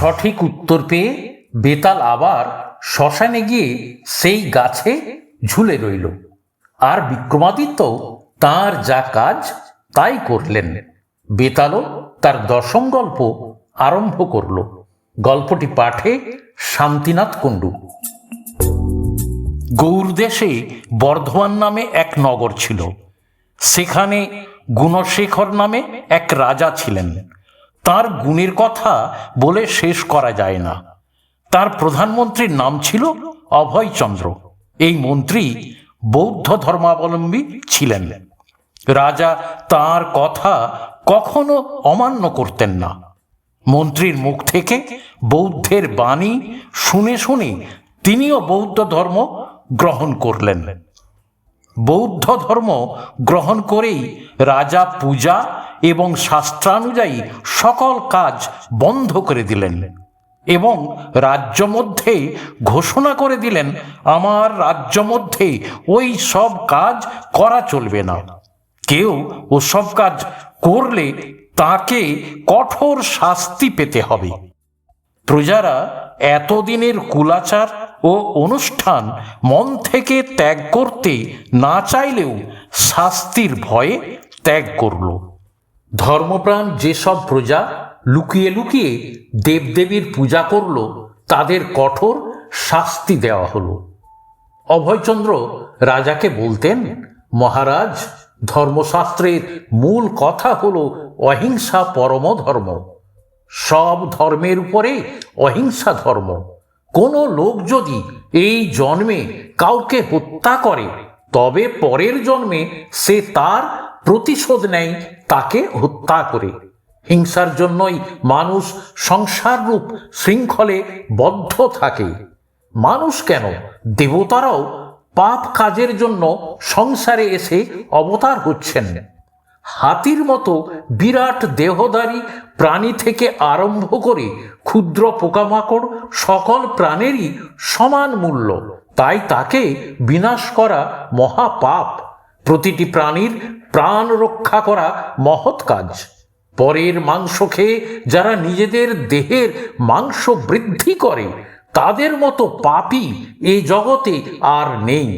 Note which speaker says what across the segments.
Speaker 1: সঠিক উত্তর পেয়ে বেতাল আবার শ্মশানে গিয়ে সেই গাছে ঝুলে রইল। আর বিক্রমাদিত্য তার যা কাজ তাই করলেন। বেতালও তার দশম গল্প আরম্ভ করল। গল্পটি পাঠে শান্তিনাথ কুণ্ডু। গৌরদেশে বর্ধমান নামে এক নগর ছিল। সেখানে গুণশেখর নামে এক রাজা ছিলেন। তার গুণের কথা বলে শেষ করা যায় না। তার প্রধানমন্ত্রীর নাম ছিল অভয়চন্দ্র। এই মন্ত্রী বৌদ্ধ ধর্মাবলম্বী ছিলেন। রাজা তার কথা কখনো অমান্য করতেন না। মন্ত্রীর মুখ থেকে বৌদ্ধের বাণী শুনে শুনে তিনিও বৌদ্ধ ধর্ম গ্রহণ করলেন। বৌদ্ধ ধর্ম গ্রহণ করেই রাজা পূজা এবং শাস্ত্রানুযায়ী সকল কাজ বন্ধ করে দিলেন এবং রাজ্য মধ্যে ঘোষণা করে দিলেন, আমার রাজ্য মধ্যে ওই সব কাজ করা চলবে না। কেউ ওসব কাজ করলে তাকে কঠোর শাস্তি পেতে হবে। প্রজারা এতদিনের কুলাচার ও অনুষ্ঠান মন থেকে ত্যাগ করতে না চাইলেও শাস্তির ভয়ে ত্যাগ করল। ধর্মপ্রাণ যেসব প্রজা লুকিয়ে লুকিয়ে দেবদেবীর পূজা করল, তাদের কঠোর শাস্তি দেওয়া হলো। অভয়চন্দ্র রাজাকে বলতেন, মহারাজ, ধর্মশাস্ত্রের মূল কথা হল অহিংসা পরম ধর্ম সব ধর্মের উপরে অহিংসা ধর্ম। কোনো লোক যদি এই জন্মে কাউকে হত্যা করে, তবে পরের জন্মে সে তার প্রতিশোধ নেয়, তাকে হত্যা করে। হিংসার জন্যই মানুষ সংসার রূপ শৃঙ্খলে বদ্ধ থাকে। মানুষ কেন? দেবতারাও পাপ কাজের জন্য সংসারে এসে অবতার হচ্ছেন। হাতির মতো বিরাট দেহধারী প্রাণী থেকে আরম্ভ করে ক্ষুদ্র পোকামাকড় সকল প্রাণেরই সমান মূল্য। তাই তাকে বিনাশ করা মহাপাপ। প্রতিটি প্রাণীর প্রাণ রক্ষা করা মহৎ কাজ। পরের মাংস খেয়ে যারা নিজেদের দেহের মাংস বৃদ্ধি করে, তাদের মতো পাপই এই জগতে আর নেই।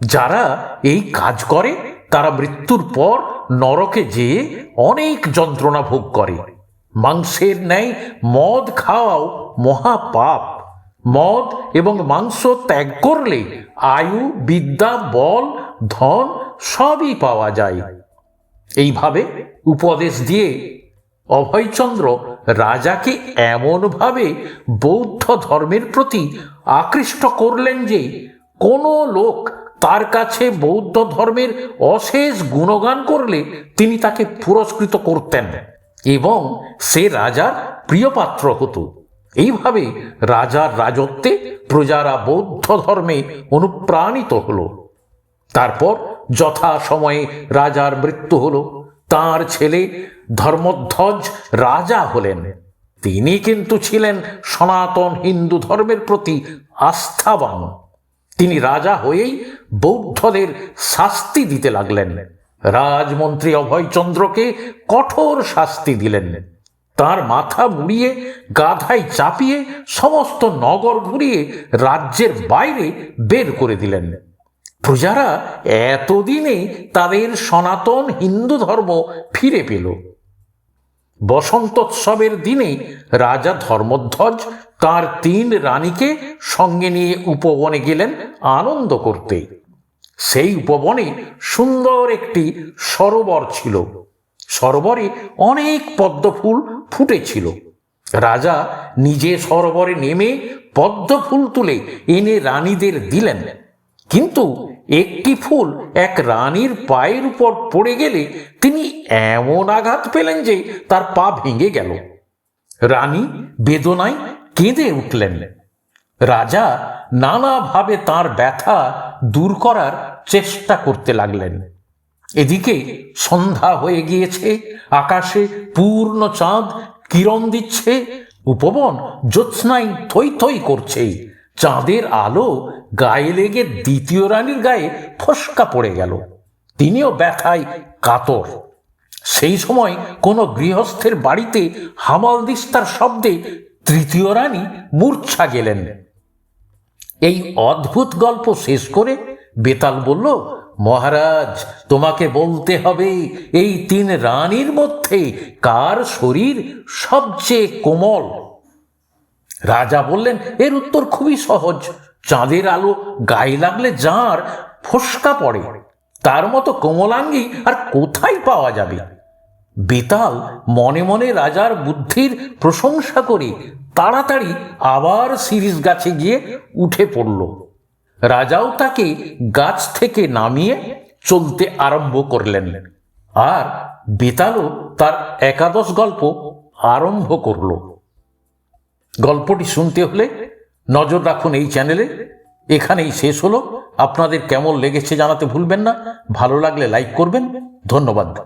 Speaker 1: যারা এই কাজ করে, তারা মৃত্যুর পর নরকে যেয়ে অনেক যন্ত্রণা ভোগ করে। মাংসের ন্যায় মদ খাওয়াও মহাপাপ। মদ এবং মাংস ত্যাগ করলে আয়ু, বিদ্যা, বল, ধন সবই পাওয়া যায়। এইভাবে উপদেশ দিয়ে অভয়চন্দ্র রাজাকে এমনভাবে বৌদ্ধ ধর্মের প্রতি আকৃষ্ট করলেন যে কোনো লোক তার কাছে বৌদ্ধ ধর্মের অশেষ গুণগান করলে তিনি তাকে পুরস্কৃত করতেন এবং সে রাজার প্রিয়পাত্র হতো। এইভাবে রাজার রাজত্বে প্রজারা বৌদ্ধ ধর্মে অনুপ্রাণিত হলো। তারপর যথা সময়ে রাজার মৃত্যু হল। তার ছেলে ধর্মধ্বজ রাজা হলেন। তিনি কিন্তু ছিলেন সনাতন হিন্দু ধর্মের প্রতি আস্থাবান। তিনি রাজা হয়েই বৌদ্ধদের শাস্তি দিতে লাগলেন। রাজমন্ত্রী অভয়চন্দ্রকে কঠোর শাস্তি দিলেন। তার মাথা মুড়িয়ে, গাধায় চাপিয়ে, সমস্ত নগর ঘুরিয়ে রাজ্যের বাইরে বের করে দিলেন। প্রজারা এতদিনে তাদের সনাতন হিন্দু ধর্ম ফিরে পেল। বসন্তোৎসবের দিনে রাজা ধর্মধ্বজ তার তিন রানীকে সঙ্গে নিয়ে উপবনে গেলেন আনন্দ করতে। সেই উপবনে সুন্দর একটি সরোবর ছিল। সরোবরে অনেক পদ্মফুল ফুটেছিল। রাজা নিজে সরোবরে নেমে পদ্মফুল তুলে এনে রানীদের দিলেন। কিন্তু একটি ফুল এক রানীর পায়ের উপর পড়ে গেলে তিনি এমন আঘাত পেলেন যে তার পা ভেঙে গেল। রানী বেদনায় কেঁদে উঠলেন। রাজা নানাভাবে তার ব্যথা দূর করার চেষ্টা করতে লাগলেন। এদিকে সন্ধ্যা হয়ে গিয়েছে, আকাশে পূর্ণ চাঁদ কিরণ দিচ্ছে, উপবন জ্যোৎস্নায় থই থই করছে। চাঁদের আলো গায়ে লেগে দ্বিতীয় রানীর গায়ে ফসকা পড়ে গেল। তিনিও ব্যথায় কাতর। সেই সময় কোনো গৃহস্থের বাড়িতে হামাল দিস্তার শব্দে তৃতীয় রানী মূর্ছা গেলেন। এই অদ্ভুত গল্প শেষ করে বেতাল বলল, মহারাজ, তোমাকে বলতে হবে, এই তিন রানীর মধ্যে কার শরীর সবচেয়ে কোমল? রাজা বললেন, এর উত্তর খুবই সহজ। চাঁদের আলো গায়ে লাগলে যাঁর ফোসকা পড়ে, তার মতো কোমলাঙ্গি আর কোথায় পাওয়া যাবে? বেতাল মনে মনে রাজার বুদ্ধির প্রশংসা করে তাড়াতাড়ি আবার সিরিজ গাছে গিয়ে উঠে পড়ল। রাজাও তাকে গাছ থেকে নামিয়ে চলতে আরম্ভ করলেন আর বেতালও তার একাদশ গল্প আরম্ভ করল। গল্পটি শুনতে হলে নজর রাখুন এই চ্যানেলে। এখানেই শেষ হলো। আপনাদের কেমন লেগেছে জানাতে ভুলবেন না। ভালো লাগলে লাইক করবেন। ধন্যবাদ।